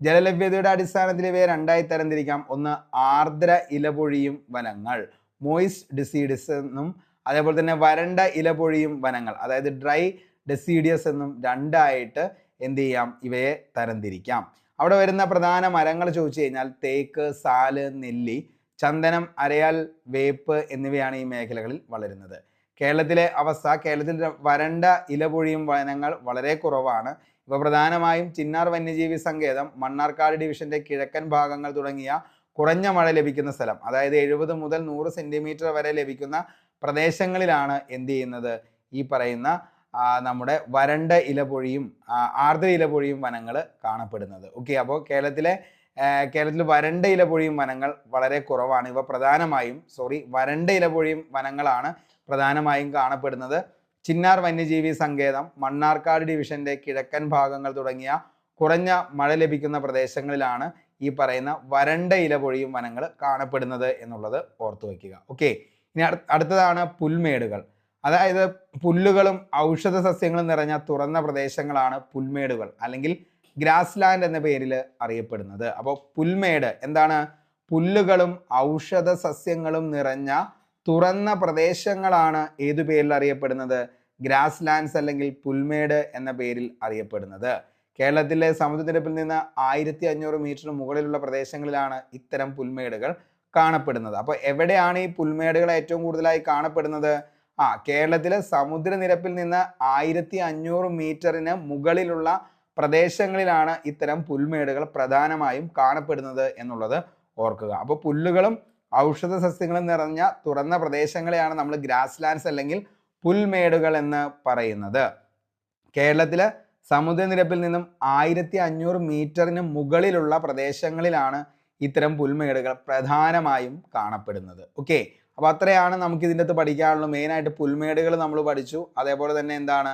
ജലലഭ്യതയുടെ അടിസ്ഥാനത്തിൽ ഇവയെ രണ്ടായി തരംതിരിക്കാം. ഒന്ന് ആർദ്ര ഇലപൊഴിയും വനങ്ങൾ മോയിസ്റ്റ് ഡിസീഡിസ് എന്നും അതേപോലെ തന്നെ വരണ്ട ഇലപൊഴിയും വനങ്ങൾ അതായത് ഡ്രൈ ഡെസീഡിയസ് എന്നും രണ്ടായിട്ട് എന്ത് ചെയ്യാം? ഇവയെ തരംതിരിക്കാം. അവിടെ വരുന്ന പ്രധാന മരങ്ങൾ ചോദിച്ചു കഴിഞ്ഞാൽ തേക്ക് സാൽ നെല്ലി ചന്ദനം അരയാൽ വേപ്പ് എന്നിവയാണ് ഈ മേഖലകളിൽ വളരുന്നത്. കേരളത്തിലെ അവസ്ഥ കേരളത്തിൽ വരണ്ട ഇലപൊഴിയും വനങ്ങൾ വളരെ കുറവാണ്. ഇവ പ്രധാനമായും ചിന്നാർ വന്യജീവി സങ്കേതം മണ്ണാർക്കാട് ഡിവിഷന്റെ കിഴക്കൻ ഭാഗങ്ങൾ തുടങ്ങിയ കുറഞ്ഞ മഴ ലഭിക്കുന്ന സ്ഥലം അതായത് എഴുപത് മുതൽ നൂറ് സെന്റിമീറ്റർ വരെ ലഭിക്കുന്ന പ്രദേശങ്ങളിലാണ് എന്ത് ചെയ്യുന്നത്? ഈ പറയുന്ന നമ്മുടെ വരണ്ട ഇലപൊഴിയും ആർദ്ര ഇലപൊഴിയും വനങ്ങൾ കാണപ്പെടുന്നത്. ഓക്കെ അപ്പോൾ കേരളത്തിലെ കേരളത്തിൽ വരണ്ട ഇലപൊഴിയും വനങ്ങൾ വളരെ കുറവാണ്. ഇവ പ്രധാനമായും സോറി വരണ്ട ഇലപൊഴിയും വനങ്ങളാണ് പ്രധാനമായും കാണപ്പെടുന്നത്. ചിന്നാർ വന്യജീവി സങ്കേതം മണ്ണാർക്കാട് ഡിവിഷന്റെ കിഴക്കൻ ഭാഗങ്ങൾ തുടങ്ങിയ കുറഞ്ഞ മഴ ലഭിക്കുന്ന പ്രദേശങ്ങളിലാണ് ഈ പറയുന്ന വരണ്ട ഇലപൊഴിയും വനങ്ങൾ കാണപ്പെടുന്നത് എന്നുള്ളത് ഓർത്തു വയ്ക്കുക ഓക്കെ ഇനി അടുത്തതാണ് പുൽമേടുകൾ. അതായത് പുല്ലുകളും ഔഷധ സസ്യങ്ങളും നിറഞ്ഞ തുറന്ന പ്രദേശങ്ങളാണ് പുൽമേടുകൾ അല്ലെങ്കിൽ ഗ്രാസ് ലാൻഡ് എന്ന പേരിൽ അറിയപ്പെടുന്നത്. അപ്പോൾ പുൽമേട് എന്താണ്? പുല്ലുകളും ഔഷധ സസ്യങ്ങളും നിറഞ്ഞ തുറന്ന പ്രദേശങ്ങളാണ് ഏതു പേരിൽ അറിയപ്പെടുന്നത്? ഗ്രാസ് ലാൻഡ്സ് അല്ലെങ്കിൽ പുൽമേട് എന്ന പേരിൽ അറിയപ്പെടുന്നത്. കേരളത്തിലെ സമുദ്രനിരപ്പിൽ നിന്ന് ആയിരത്തി അഞ്ഞൂറ് മീറ്ററിന് മുകളിലുള്ള പ്രദേശങ്ങളിലാണ് ഇത്തരം പുൽമേടുകൾ. കാണപ്പെടുന്നത്. അപ്പോൾ എവിടെയാണ് ഈ പുൽമേടുകൾ ഏറ്റവും കൂടുതലായി കാണപ്പെടുന്നത്? ആ കേരളത്തിലെ സമുദ്രനിരപ്പിൽ നിന്ന് ആയിരത്തി അഞ്ഞൂറ് മീറ്ററിന് മുകളിലുള്ള പ്രദേശങ്ങളിലാണ് ഇത്തരം പുൽമേടുകൾ പ്രധാനമായും കാണപ്പെടുന്നത് എന്നുള്ളത് ഓർക്കുക. അപ്പോൾ പുല്ലുകളും ഔഷധ സസ്യങ്ങളും നിറഞ്ഞ തുറന്ന പ്രദേശങ്ങളെയാണ് നമ്മൾ ഗ്രാസ് ലാൻഡ്സ് അല്ലെങ്കിൽ പുൽമേടുകൾ എന്ന് പറയുന്നത്. കേരളത്തിലെ സമുദ്രനിരപ്പിൽ നിന്നും ആയിരത്തി അഞ്ഞൂറ് മീറ്ററിന് മുകളിലുള്ള പ്രദേശങ്ങളിലാണ് ഇത്തരം പുൽമേടുകൾ പ്രധാനമായും കാണപ്പെടുന്നത്. ഓക്കെ അപ്പോൾ അത്രയാണ് നമുക്ക് ഇതിന്റെ അകത്ത് പഠിക്കാനുള്ളൂ മെയിനായിട്ട് പുൽമേടുകൾ നമ്മൾ പഠിച്ചു. അതേപോലെ തന്നെ എന്താണ്?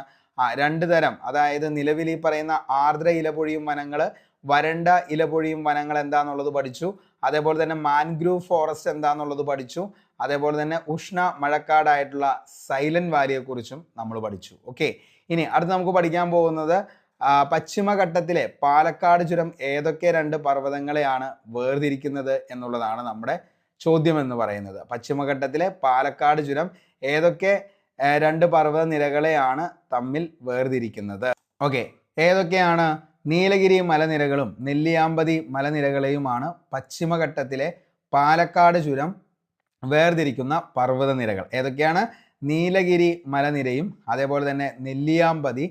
രണ്ട് തരം. അതായത് നിലവിൽ ഈ പറയുന്ന ആർദ്ര ഇലപൊഴിയും വനങ്ങൾ വരണ്ട ഇലപൊഴിയും വനങ്ങൾ എന്താന്നുള്ളത് പഠിച്ചു. അതേപോലെ തന്നെ മാൻഗ്രൂവ് ഫോറസ്റ്റ് എന്താന്നുള്ളത് പഠിച്ചു. അതേപോലെ തന്നെ ഉഷ്ണ മഴക്കാടായിട്ടുള്ള സൈലന്റ് വാലിയെ കുറിച്ചും നമ്മൾ പഠിച്ചു. ഓക്കെ ഇനി അടുത്ത് നമുക്ക് പഠിക്കാൻ പോകുന്നത് പശ്ചിമഘട്ടത്തിലെ പാലക്കാട് ചുരം ഏതൊക്കെ രണ്ട് പർവതങ്ങളെയാണ് വേർതിരിക്കുന്നത് എന്നുള്ളതാണ് നമ്മുടെ ചോദ്യം എന്ന് പറയുന്നത്. പശ്ചിമഘട്ടത്തിലെ പാലക്കാട് ചുരം ഏതൊക്കെ രണ്ട് പർവത നിരകളെയാണ് തമ്മിൽ വേർതിരിക്കുന്നത്? ഓക്കെ ഏതൊക്കെയാണ്? നീലഗിരി മലനിരകളും നെല്ലിയാമ്പതി മലനിരകളെയുമാണ് പശ്ചിമഘട്ടത്തിലെ പാലക്കാട് ചുരം വേർതിരിക്കുന്ന പർവത നിരകൾ ഏതൊക്കെയാണ്? നീലഗിരി മലനിരയും അതേപോലെ തന്നെ നെല്ലിയാമ്പതി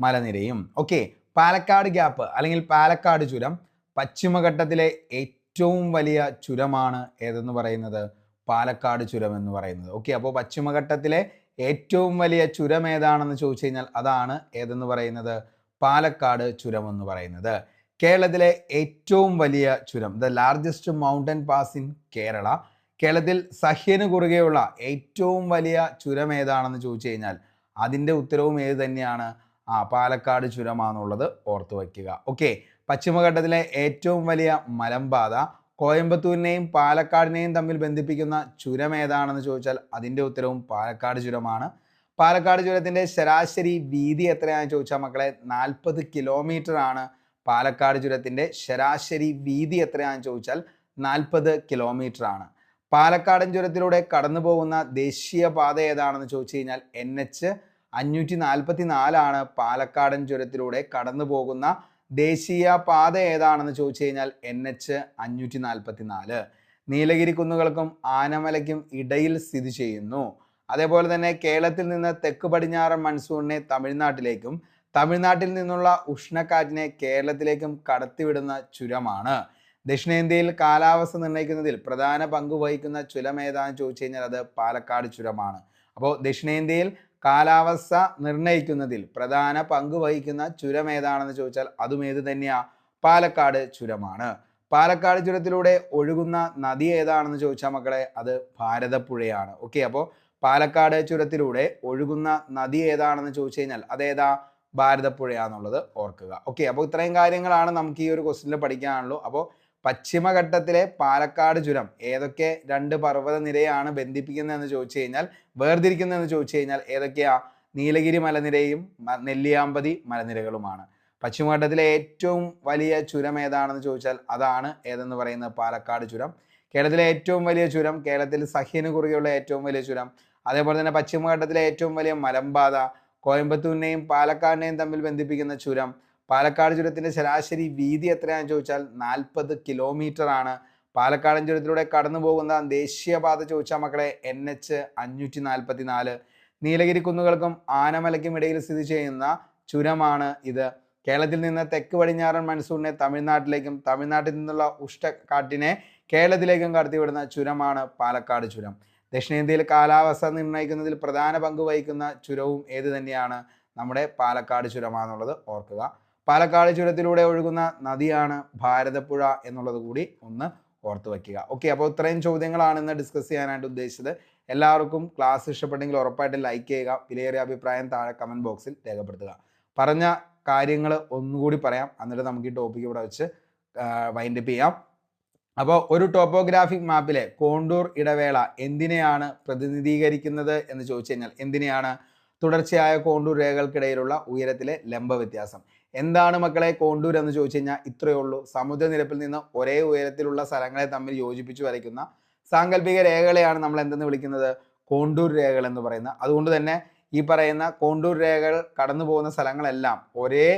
മലനിരയും. ഓക്കെ പാലക്കാട് ഗ്യാപ്പ് അല്ലെങ്കിൽ പാലക്കാട് ചുരം പശ്ചിമഘട്ടത്തിലെ ഏറ്റവും വലിയ ചുരമാണ് ഏതെന്ന് പറയുന്നത്? പാലക്കാട് ചുരം എന്ന് പറയുന്നത്. ഓക്കെ അപ്പോൾ പശ്ചിമഘട്ടത്തിലെ ഏറ്റവും വലിയ ചുരം ഏതാണെന്ന് ചോദിച്ചു കഴിഞ്ഞാൽ അതാണ് ഏതെന്ന് പറയുന്നത്? പാലക്കാട് ചുരം എന്ന് പറയുന്നത്. കേരളത്തിലെ ഏറ്റവും വലിയ ചുരം the largest mountain pass in Kerala. കേരളത്തിൽ സഹ്യന് കുറുകെയുള്ള ഏറ്റവും വലിയ ചുരം ഏതാണെന്ന് ചോദിച്ചു കഴിഞ്ഞാൽ അതിന്റെ ഉത്തരവും ഏത് തന്നെയാണ്? ആ പാലക്കാട് ചുരമാണെന്നുള്ളത് ഓർത്തു വയ്ക്കുക. ഓക്കെ. പശ്ചിമഘട്ടത്തിലെ ഏറ്റവും വലിയ മലമ്പാത കോയമ്പത്തൂരിനെയും പാലക്കാടിനെയും തമ്മിൽ ബന്ധിപ്പിക്കുന്ന ചുരം ഏതാണെന്ന് ചോദിച്ചാൽ അതിന്റെ ഉത്തരവും പാലക്കാട് ചുരമാണ്. പാലക്കാട് ചുരത്തിന്റെ ശരാശരി വീതി എത്രയാണെന്ന് ചോദിച്ചാൽ മക്കളെ നാൽപ്പത് കിലോമീറ്റർ ആണ് പാലക്കാട് ചുരത്തിന്റെ ശരാശരി വീതി എത്രയാണെന്ന് ചോദിച്ചാൽ നാൽപ്പത് കിലോമീറ്റർ ആണ് പാലക്കാടൻ ചുരത്തിലൂടെ കടന്നു പോകുന്ന ദേശീയ പാത ഏതാണെന്ന് ചോദിച്ചു കഴിഞ്ഞാൽ എൻ എച്ച് അഞ്ഞൂറ്റി നാൽപ്പത്തി നാലാണ് പാലക്കാടൻ ചുരത്തിലൂടെ കടന്നു പോകുന്ന ദേശീയ പാത ഏതാണെന്ന് ചോദിച്ചു കഴിഞ്ഞാൽ എൻ എച്ച് അഞ്ഞൂറ്റി നാൽപ്പത്തി നാല് നീലഗിരി കുന്നുകൾക്കും ആനമലയ്ക്കും ഇടയിൽ സ്ഥിതി ചെയ്യുന്നു. അതേപോലെ തന്നെ കേരളത്തിൽ നിന്ന് തെക്ക് പടിഞ്ഞാറൻ മൺസൂണിനെ തമിഴ്നാട്ടിലേക്കും തമിഴ്നാട്ടിൽ നിന്നുള്ള ഉഷ്ണക്കാറ്റിനെ കേരളത്തിലേക്കും കടത്തിവിടുന്ന ചുരമാണ്. ദക്ഷിണേന്ത്യയിൽ കാലാവസ്ഥ നിർണയിക്കുന്നതിൽ പ്രധാന പങ്ക് വഹിക്കുന്ന ചുരം ഏതാണെന്ന് ചോദിച്ചു കഴിഞ്ഞാൽ അത് പാലക്കാട് ചുരമാണ്. അപ്പോൾ ദക്ഷിണേന്ത്യയിൽ കാലാവസ്ഥ നിർണയിക്കുന്നതിൽ പ്രധാന പങ്ക് വഹിക്കുന്ന ചുരം ഏതാണെന്ന് ചോദിച്ചാൽ അതും ഏത് തന്നെയാ? പാലക്കാട് ചുരമാണ്. പാലക്കാട് ചുരത്തിലൂടെ ഒഴുകുന്ന നദി ഏതാണെന്ന് ചോദിച്ചാൽ മക്കളെ? അത് ഭാരതപ്പുഴയാണ്. ഓക്കെ അപ്പോൾ പാലക്കാട് ചുരത്തിലൂടെ ഒഴുകുന്ന നദി ഏതാണെന്ന് ചോദിച്ചു കഴിഞ്ഞാൽ അതേതാ ഭാരതപ്പുഴയാന്നുള്ളത് ഓർക്കുക. ഓക്കെ അപ്പോൾ ഇത്രയും കാര്യങ്ങളാണ് നമുക്ക് ഈ ഒരു ക്വസ്റ്റിനിൽ പഠിക്കാനുള്ളൂ. അപ്പോൾ പശ്ചിമഘട്ടത്തിലെ പാലക്കാട് ചുരം ഏതൊക്കെ രണ്ട് പർവത നിരയാണ് ബന്ധിപ്പിക്കുന്നതെന്ന് ചോദിച്ചു കഴിഞ്ഞാൽ വേർതിരിക്കുന്നതെന്ന് ചോദിച്ചു കഴിഞ്ഞാൽ ഏതൊക്കെയാ? നീലഗിരി മലനിരയും നെല്ലിയാമ്പതി മലനിരകളുമാണ്. പശ്ചിമഘട്ടത്തിലെ ഏറ്റവും വലിയ ചുരം ഏതാണെന്ന് ചോദിച്ചാൽ അതാണ് ഏതെന്ന് പറയുന്നത് പാലക്കാട് ചുരം. കേരളത്തിലെ ഏറ്റവും വലിയ ചുരം കേരളത്തിൽ സഹ്യന് കുറുകെയുള്ള ഏറ്റവും വലിയ ചുരം അതേപോലെ തന്നെ പശ്ചിമഘട്ടത്തിലെ ഏറ്റവും വലിയ മലമ്പാത കോയമ്പത്തൂരിനെയും പാലക്കാടിനെയും തമ്മിൽ ബന്ധിപ്പിക്കുന്ന ചുരം പാലക്കാട് ചുരത്തിന്റെ ശരാശരി വീതി എത്രയാണെന്ന് ചോദിച്ചാൽ നാൽപ്പത് കിലോമീറ്റർ ആണ്. പാലക്കാടൻ ചുരത്തിലൂടെ കടന്നു പോകുന്ന ദേശീയപാത ചോദിച്ചാൽ മക്കളെ എൻ എച്ച് അഞ്ഞൂറ്റി നാൽപ്പത്തി നാല് നീലഗിരി കുന്നുകൾക്കും ആനമലയ്ക്കും ഇടയിൽ സ്ഥിതി ചെയ്യുന്ന ചുരമാണ് ഇത്. കേരളത്തിൽ നിന്ന് തെക്ക് പടിഞ്ഞാറൻ മൺസൂണിനെ തമിഴ്നാട്ടിലേക്കും തമിഴ്നാട്ടിൽ നിന്നുള്ള ഉഷ്ടക്കാട്ടിനെ കേരളത്തിലേക്കും കടത്തിവിടുന്ന ചുരമാണ് പാലക്കാട് ചുരം. ദക്ഷിണേന്ത്യയിൽ കാലാവസ്ഥ നിർണയിക്കുന്നതിൽ പ്രധാന പങ്ക് വഹിക്കുന്ന ചുരവും ഏത് തന്നെയാണ് നമ്മുടെ പാലക്കാട് ചുരമാണെന്നുള്ളത് ഓർക്കുക. പാലക്കാട് ചുരത്തിലൂടെ ഒഴുകുന്ന നദിയാണ് ഭാരതപ്പുഴ എന്നുള്ളത് കൂടി ഒന്ന് ഓർത്ത് വയ്ക്കുക. ഓക്കെ അപ്പോൾ ഇത്രയും ചോദ്യങ്ങളാണ് ഇന്ന് ഡിസ്കസ് ചെയ്യാനായിട്ട് ഉദ്ദേശിച്ചത്. എല്ലാവർക്കും ക്ലാസ് ഇഷ്ടപ്പെട്ടെങ്കിൽ ഉറപ്പായിട്ട് ലൈക്ക് ചെയ്യുക വിലയേറിയ അഭിപ്രായം താഴെ കമന്റ് ബോക്സിൽ രേഖപ്പെടുത്തുക. പറഞ്ഞ കാര്യങ്ങൾ ഒന്നുകൂടി പറയാം. എന്നിട്ട് നമുക്ക് ഈ ടോപ്പിക് ഇവിടെ വെച്ച് വൈൻഡപ്പ് ചെയ്യാം. അപ്പോൾ ഒരു ടോപ്പോഗ്രാഫിക് മാപ്പിലെ കോണ്ടൂർ ഇടവേള എന്തിനെയാണ് പ്രതിനിധീകരിക്കുന്നത് എന്ന് ചോദിച്ചു കഴിഞ്ഞാൽ എന്തിനെയാണ് തുടർച്ചയായ കോണ്ടൂർ രേഖകൾക്കിടയിലുള്ള ഉയരത്തിലെ ലംബ വ്യത്യാസം? എന്താണ് മക്കളെ കോണ്ടൂർ എന്ന് ചോദിച്ചു കഴിഞ്ഞാൽ ഇത്രയേ ഉള്ളൂ. സമുദ്രനിരപ്പിൽ നിന്ന് ഒരേ ഉയരത്തിലുള്ള സ്ഥലങ്ങളെ തമ്മിൽ യോജിപ്പിച്ച് വരയ്ക്കുന്ന സാങ്കല്പിക രേഖകളെയാണ് നമ്മൾ എന്തെന്ന് വിളിക്കുന്നത്? കോണ്ടൂർ രേഖകൾ എന്ന് പറയുന്നത്. അതുകൊണ്ട് തന്നെ ഈ പറയുന്ന കോണ്ടൂർ രേഖകൾ കടന്നു പോകുന്ന സ്ഥലങ്ങളെല്ലാം ഒരേ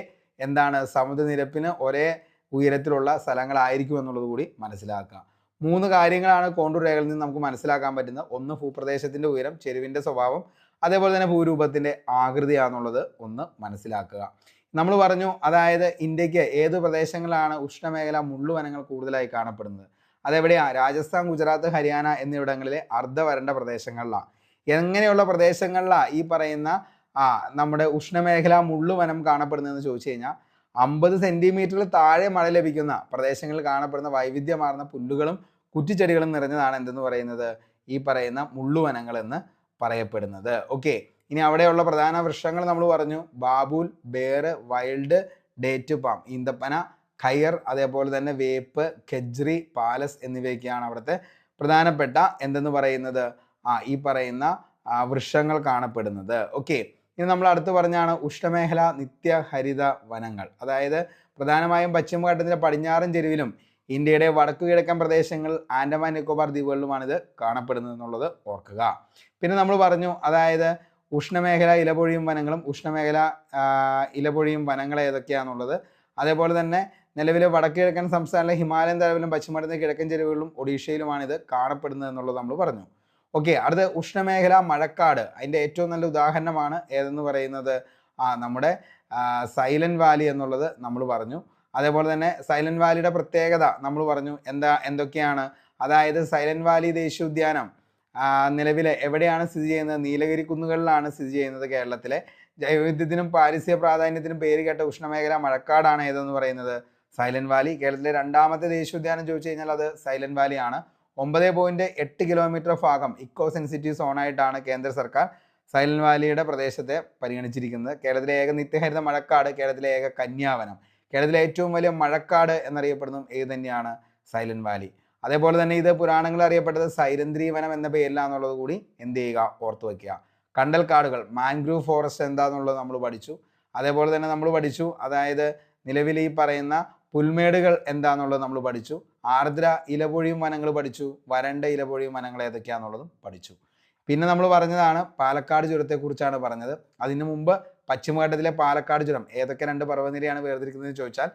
എന്താണ് സമുദ്രനിരപ്പിന് ഒരേ ഉയരത്തിലുള്ള സ്ഥലങ്ങളായിരിക്കും എന്നുള്ളത് കൂടി മനസ്സിലാക്കുക. മൂന്ന് കാര്യങ്ങളാണ് കോണ്ടൂർ രേഖകളിൽ നിന്ന് നമുക്ക് മനസ്സിലാക്കാൻ പറ്റുന്നത്. ഒന്ന് ഭൂപ്രദേശത്തിന്റെ ഉയരം ചെരുവിന്റെ സ്വഭാവം അതേപോലെ തന്നെ ഭൂരൂപത്തിന്റെ ആകൃതിയാണെന്നുള്ളത് ഒന്ന് മനസ്സിലാക്കുക. നമ്മൾ പറഞ്ഞു അതായത് ഇന്ത്യയ്ക്ക് ഏത് പ്രദേശങ്ങളാണ് ഉഷ്ണമേഖല മുള്ളുവനങ്ങൾ കൂടുതലായി കാണപ്പെടുന്നത്? അതെവിടെയാണ് രാജസ്ഥാൻ ഗുജറാത്ത് ഹരിയാന എന്നിവിടങ്ങളിലെ അർദ്ധ വരണ്ട പ്രദേശങ്ങളിലാണ് എങ്ങനെയുള്ള പ്രദേശങ്ങളിലാണ് ഈ പറയുന്ന ആ നമ്മുടെ ഉഷ്ണമേഖല മുള്ളുവനം കാണപ്പെടുന്നതെന്ന് ചോദിച്ചു കഴിഞ്ഞാൽ അമ്പത് സെന്റിമീറ്ററിൽ താഴെ മഴ ലഭിക്കുന്ന പ്രദേശങ്ങളിൽ കാണപ്പെടുന്ന വൈവിധ്യമാർന്ന പുല്ലുകളും കുറ്റിച്ചെടികളും നിറഞ്ഞതാണ് എന്തെന്ന് പറയുന്നത്? ഈ പറയുന്ന മുള്ളുവനങ്ങൾ എന്ന് പറയപ്പെടുന്നത്. ഓക്കെ. ഇനി അവിടെയുള്ള പ്രധാന വൃക്ഷങ്ങൾ നമ്മൾ പറഞ്ഞു. Babul ber wild date palm ഈന്തപ്പന കയർ അതേപോലെ തന്നെ വേപ്പ് ഖജ്രി പാലസ് എന്നിവയൊക്കെയാണ് അവിടുത്തെ പ്രധാനപ്പെട്ട എന്തെന്ന് പറയുന്നത്? ആ ഈ പറയുന്ന വൃക്ഷങ്ങൾ കാണപ്പെടുന്നത്. ഓക്കെ. ഇനി നമ്മൾ അടുത്ത് പറഞ്ഞാണ് ഉഷ്ണമേഖല നിത്യഹരിത വനങ്ങൾ. അതായത് പ്രധാനമായും പശ്ചിമഘട്ടത്തിലെ പടിഞ്ഞാറൻ ചെരുവിലും ഇന്ത്യയുടെ വടക്കു കിഴക്കൻ പ്രദേശങ്ങൾ ആൻഡമാൻ നിക്കോബാർ ദ്വീപുകളിലുമാണ് ഇത് കാണപ്പെടുന്നത് എന്നുള്ളത് ഓർക്കുക. പിന്നെ നമ്മൾ പറഞ്ഞു അതായത് ഉഷ്ണമേഖല ഇലപൊഴിയും വനങ്ങളും ഉഷ്ണമേഖല ഇലപൊഴിയും വനങ്ങൾ ഏതൊക്കെയാണെന്നുള്ളത് അതേപോലെ തന്നെ നിലവിലെ വടക്ക് കിഴക്കൻ സംസ്ഥാനത്തിലെ ഹിമാലയൻ തലവിലും പശ്ചിമത്തെ കിഴക്കൻ ചെരുവുകളിലും ഒഡീഷയിലുമാണ് ഇത് കാണപ്പെടുന്നത് എന്നുള്ളത് നമ്മൾ പറഞ്ഞു. ഓക്കെ അടുത്ത ഉഷ്ണമേഖല മഴക്കാട്. അതിന്റെ ഏറ്റവും നല്ല ഉദാഹരണമാണ് ഏതെന്ന് പറയുന്നത്? ആ നമ്മുടെ സൈലന്റ് വാലി എന്നുള്ളത് നമ്മൾ പറഞ്ഞു. അതേപോലെ തന്നെ സൈലന്റ് വാലിയുടെ പ്രത്യേകത നമ്മൾ പറഞ്ഞു. എന്താ എന്തൊക്കെയാണ്? അതായത് സൈലന്റ് വാലി ദേശീയ ഉദ്യാനം നിലവിലെ എവിടെയാണ് സ്ഥിതി ചെയ്യുന്നത്? നീലഗിരി കുന്നുകളിലാണ് സ്ഥിതി ചെയ്യുന്നത് കേരളത്തിലെ. ജൈവവിദ്യത്തിനും പാരിസ്ഥിതിക പ്രാധാന്യത്തിനും പേര് കേട്ട ഉഷ്ണമേഖല മഴക്കാടാണ് ഏതെന്ന് പറയുന്നത്? സൈലന്റ് വാലി കേരളത്തിലെ രണ്ടാമത്തെ ദേശീയോദ്യാനം ചോദിച്ചു കഴിഞ്ഞാൽ അത് സൈലന്റ് വാലി ആണ്. ഒമ്പത് പോയിന്റ് എട്ട് കിലോമീറ്റർ ഭാഗം ഇക്കോ സെൻസിറ്റീവ് സോണായിട്ടാണ് കേന്ദ്ര സർക്കാർ സൈലന്റ് വാലിയുടെ പ്രദേശത്തെ പരിഗണിച്ചിരിക്കുന്നത്. കേരളത്തിലെ ഏക നിത്യഹരിത മഴക്കാട് കേരളത്തിലെ ഏക കന്യാവനം. കേരളത്തിലെ ഏറ്റവും വലിയ മഴക്കാട് എന്നറിയപ്പെടുന്നതും ഏത് തന്നെയാണ്? Silent Valley. അതേപോലെ തന്നെ ഇത് പുരാണങ്ങളിൽ അറിയപ്പെട്ടത് സൈരന്ദ്രി വനം എന്ന പേരിലാണെന്നുള്ളത് കൂടി എന്ത് ചെയ്യുക? ഓർത്തു വയ്ക്കുക. കണ്ടൽ കാടുകൾ മാൻഗ്രൂവ് ഫോറസ്റ്റ് എന്താണെന്നുള്ളത് നമ്മൾ പഠിച്ചു. അതേപോലെ തന്നെ നമ്മൾ പഠിച്ചു അതായത് നിലവിൽ ഈ പറയുന്ന പുൽമേടുകൾ എന്താണെന്നുള്ളത് നമ്മൾ പഠിച്ചു. ആർദ്ര ഇലപൊഴിയും വനങ്ങൾ പഠിച്ചു വരണ്ട ഇലപൊഴിയും വനങ്ങൾ ഏതൊക്കെയാണെന്നുള്ളതും പഠിച്ചു. പിന്നെ നമ്മൾ പറഞ്ഞതാണ് പാലക്കാട് ചുരത്തെക്കുറിച്ചാണ് പറഞ്ഞത്. അതിനു മുമ്പ് പശ്ചിമഘട്ടത്തിലെ പാലക്കാട് ചുരം ഏതൊക്കെ രണ്ട് പർവനിരയാണ് വേർതിരിക്കുന്നതെന്ന് ചോദിച്ചാൽ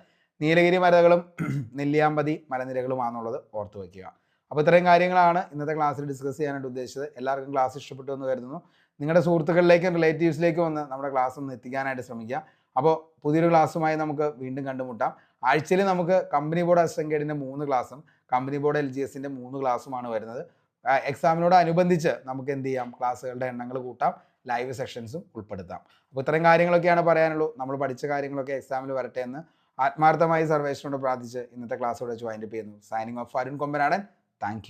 നീലഗിരി മലകളും [CLEARS THROAT] നെല്ലിയാമ്പതി മലനിരകളുമാണെന്നുള്ളത് ഓർത്തു വയ്ക്കുക. അപ്പോൾ ഇത്രയും കാര്യങ്ങളാണ് ഇന്നത്തെ ക്ലാസ്സിൽ ഡിസ്കസ് ചെയ്യാനായിട്ട് ഉദ്ദേശിച്ചത്. എല്ലാവർക്കും ക്ലാസ് ഇഷ്ടപ്പെട്ടു എന്ന് കരുതുന്നു. നിങ്ങളുടെ സുഹൃത്തുക്കളിലേക്കും റിലേറ്റീവ്സിലേക്കും ഒന്ന് നമ്മുടെ ക്ലാസ് ഒന്ന് എത്തിക്കാനായിട്ട് ശ്രമിക്കുക. അപ്പോൾ പുതിയൊരു ക്ലാസ്സുമായി നമുക്ക് വീണ്ടും കണ്ടുമുട്ടാം. ആഴ്ചയിൽ നമുക്ക് കമ്പനി ബോർഡ് അസിസ്റ്റന്റ് ഗൈഡിന്റെ മൂന്ന് ക്ലാസ്സും കമ്പനി ബോർഡ് എൽ ജി എസിന്റെ മൂന്ന് ക്ലാസ്സുമാണ് വരുന്നത്. എക്സാമിനോട് അനുബന്ധിച്ച് നമുക്ക് എന്ത് ചെയ്യാം? ക്ലാസ്സുകളുടെ എണ്ണങ്ങൾ കൂട്ടാം ലൈവ് സെഷൻസും ഉൾപ്പെടുത്താം. അപ്പോൾ ഇത്രയും കാര്യങ്ങളൊക്കെയാണ് പറയാനുള്ളൂ. നമ്മൾ പഠിച്ച കാര്യങ്ങളൊക്കെ എക്സാമിൽ വരട്ടെ എന്ന് ആത്മാർത്ഥമായി സർവേശ്വരനോട് പ്രാർത്ഥിച്ച് ഇന്നത്തെ ക്ലാസ്സോടെ ജോയിൻ വൈൻഡപ്പ് ചെയ്യുന്നു. Signing off Arun Kombanadan. Thank